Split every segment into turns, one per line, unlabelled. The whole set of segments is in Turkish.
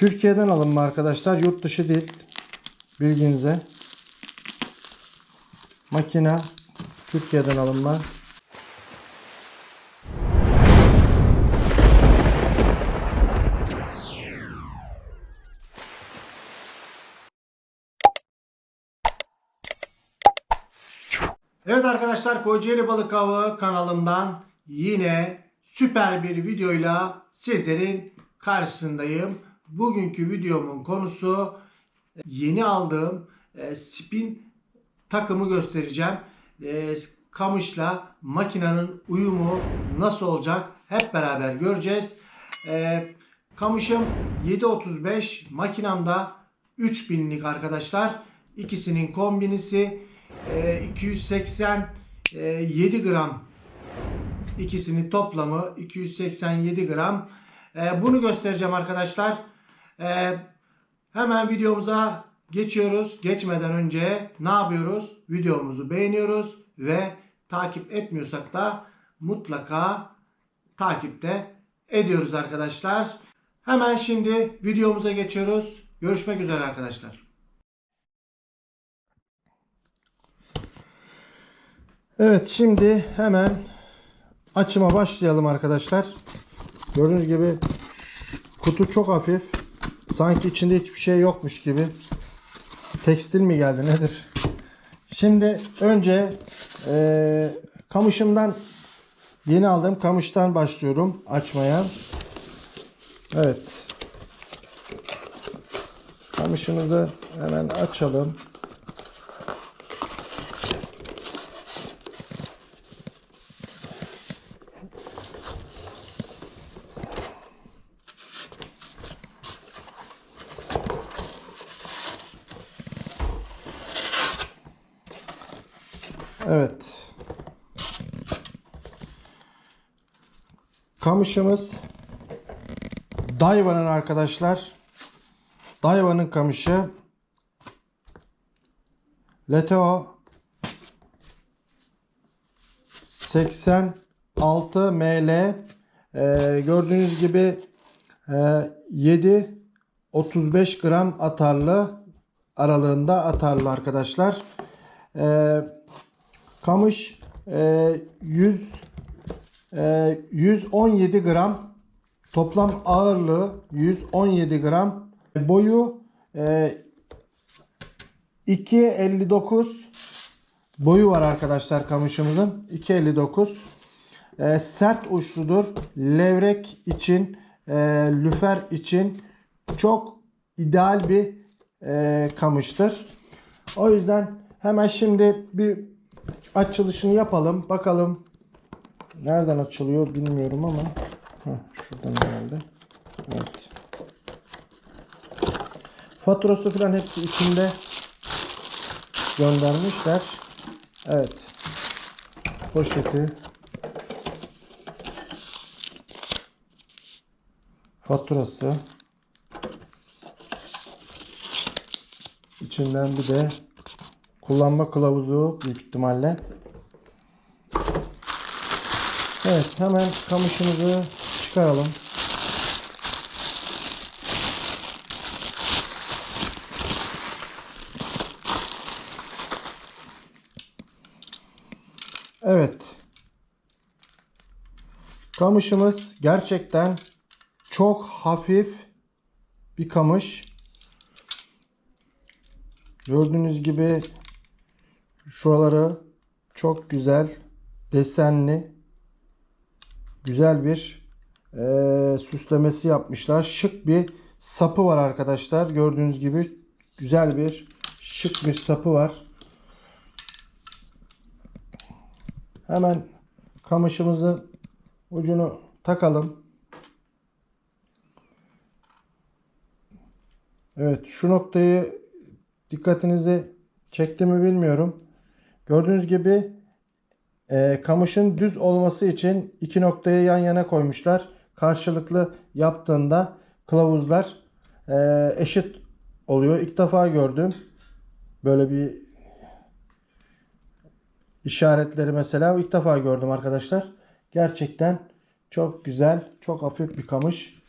Türkiye'den alınma arkadaşlar. Yurt dışı değil. Bilginize. Makina Türkiye'den alınma. Evet arkadaşlar Kocaeli Balık Avı kanalımdan yine süper bir videoyla sizlerin karşısındayım. Bugünkü videomun konusu yeni aldığım e, spin takımı göstereceğim. E, kamışla makinenin uyumu nasıl olacak hep beraber göreceğiz. E, kamışım 735 makinamda 3000'lik arkadaşlar. İkisinin kombinisi e, 287 gram ikisinin toplamı 287 gram. E, bunu göstereceğim arkadaşlar. E, hemen videomuza geçiyoruz. Geçmeden önce ne yapıyoruz? Videomuzu beğeniyoruz ve takip etmiyorsak da mutlaka takipte ediyoruz arkadaşlar. Hemen şimdi videomuza geçiyoruz. Görüşmek üzere arkadaşlar. Evet şimdi hemen açıma başlayalım arkadaşlar. Gördüğünüz gibi kutu çok hafif. Sanki içinde hiçbir şey yokmuş gibi. Tekstil mi geldi nedir? Şimdi önce eee, kamışımdan yeni aldığım kamıştan başlıyorum açmaya. Evet. Kamışımızı hemen açalım. Evet. Kamışımız Daiwa'nın arkadaşlar. Daiwa'nın kamışı. Leteo 86 ML Ee, gördüğünüz gibi e, 7 35 gram atarlı aralığında atarlı arkadaşlar. Ee, Kamış e, 100 e, 117 gram toplam ağırlığı 117 gram. Boyu e, 2.59 boyu var arkadaşlar kamışımızın 2.59 e, sert uçludur levrek için e, lüfer için çok ideal bir e, kamıştır. O yüzden hemen şimdi bir açılışını yapalım. Bakalım nereden açılıyor bilmiyorum ama Heh, şuradan herhalde. Evet. Faturası falan hepsi içinde göndermişler. Evet. Poşeti. Faturası. İçinden bir de kullanma kılavuzu büyük ihtimalle. Evet hemen kamışımızı çıkaralım. Evet. Kamışımız gerçekten çok hafif bir kamış. Gördüğünüz gibi şuraları çok güzel desenli güzel bir eee, süslemesi yapmışlar. Şık bir sapı var arkadaşlar. Gördüğünüz gibi güzel bir şık bir sapı var. Hemen kamışımızın ucunu takalım. Evet şu noktayı dikkatinizi çekti mi bilmiyorum. Gördüğünüz gibi e, kamışın düz olması için iki noktayı yan yana koymuşlar. Karşılıklı yaptığında kılavuzlar e, eşit oluyor. İlk defa gördüm. Böyle bir işaretleri mesela ilk defa gördüm arkadaşlar. Gerçekten çok güzel, çok hafif bir kamış.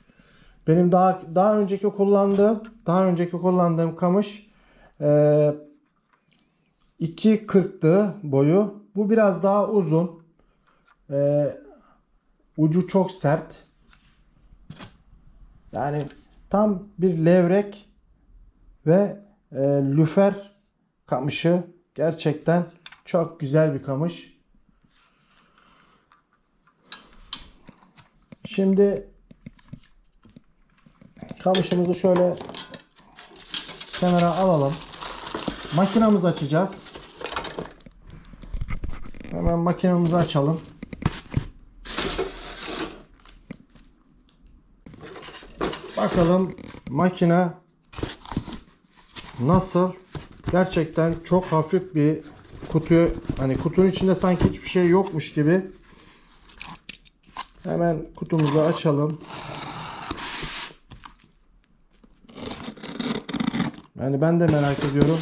Benim daha daha önceki kullandığım daha önceki kullandığım kamış e, 2.40'tı boyu. Bu biraz daha uzun. E, ucu çok sert. Yani tam bir levrek ve e, lüfer kamışı gerçekten çok güzel bir kamış. Şimdi kamışımızı şöyle kenara alalım. Makinamızı açacağız. Hemen makinamızı açalım. Bakalım makine nasıl? Gerçekten çok hafif bir kutu. Hani kutunun içinde sanki hiçbir şey yokmuş gibi. Hemen kutumuzu açalım. Yani ben de merak ediyorum.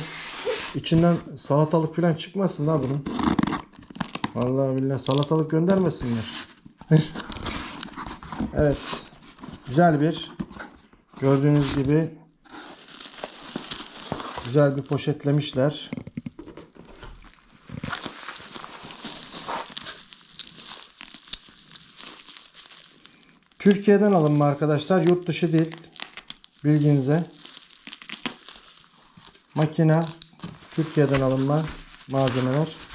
İçinden salatalık falan çıkmasın da bunun. Vallahi billahi salatalık göndermesinler. evet. Güzel bir gördüğünüz gibi güzel bir poşetlemişler. Türkiye'den alınma arkadaşlar. Yurt dışı değil. Bilginize. Makine Türkiye'den alınma malzemeler.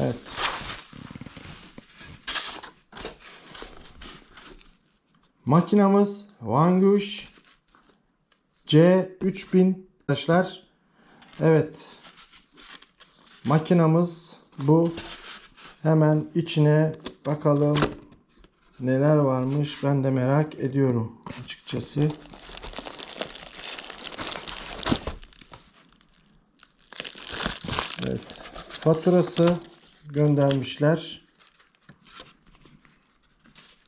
Evet. Makinamız Vangush C3000 arkadaşlar. Evet. Makinamız bu. Hemen içine bakalım neler varmış. Ben de merak ediyorum açıkçası. Evet. Faturası göndermişler.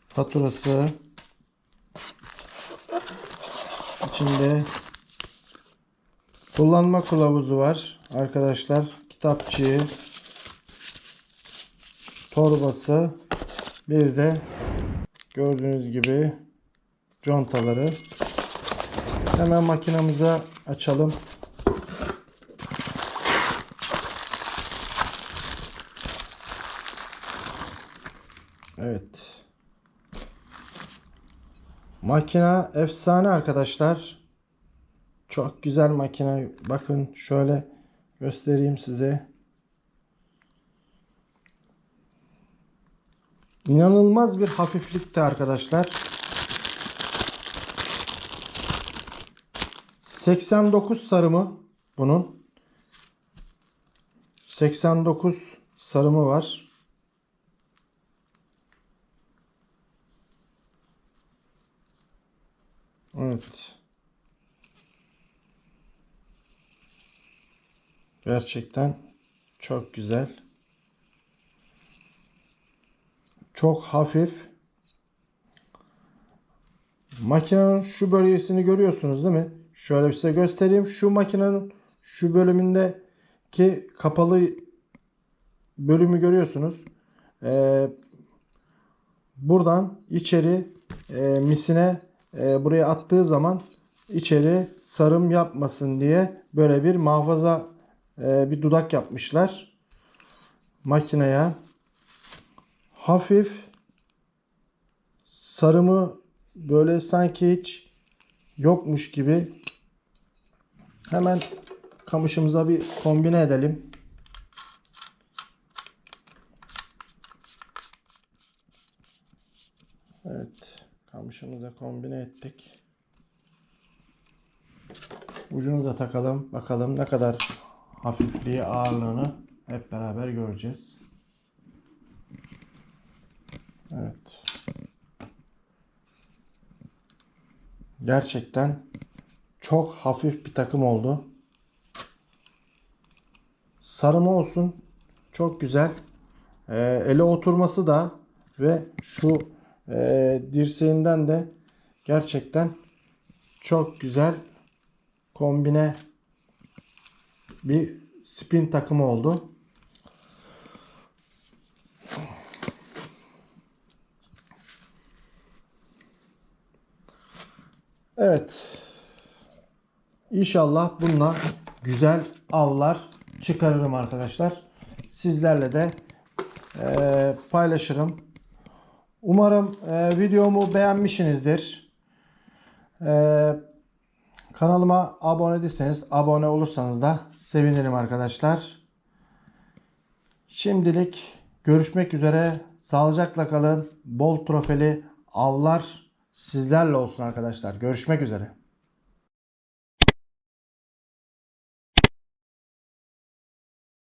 Faturası içinde kullanma kılavuzu var arkadaşlar. Kitapçığı torbası bir de gördüğünüz gibi contaları hemen makinamıza açalım. Evet. Makina efsane arkadaşlar. Çok güzel makine. Bakın şöyle göstereyim size. İnanılmaz bir hafiflikte arkadaşlar. 89 sarımı bunun. 89 sarımı var. Evet. Gerçekten çok güzel. Çok hafif. Makinenin şu bölgesini görüyorsunuz değil mi? Şöyle size göstereyim. Şu makinenin şu bölümündeki kapalı bölümü görüyorsunuz. Ee, buradan içeri e, misine e, buraya attığı zaman içeri sarım yapmasın diye böyle bir muhafaza e, bir dudak yapmışlar makineye hafif sarımı böyle sanki hiç yokmuş gibi hemen kamışımıza bir kombine edelim. Evet, kamışımıza kombine ettik. Ucunu da takalım. Bakalım ne kadar hafifliği, ağırlığını hep beraber göreceğiz. Evet. Gerçekten çok hafif bir takım oldu. Sarımı olsun. Çok güzel. Ee, ele oturması da ve şu e, dirseğinden de gerçekten çok güzel kombine bir spin takımı oldu. Evet. İnşallah bununla güzel avlar çıkarırım arkadaşlar. Sizlerle de e, paylaşırım. Umarım e, videomu beğenmişsinizdir. E, kanalıma abone değilseniz abone olursanız da sevinirim arkadaşlar. Şimdilik görüşmek üzere. Sağlıcakla kalın. Bol trofeli avlar sizlerle olsun arkadaşlar. Görüşmek üzere.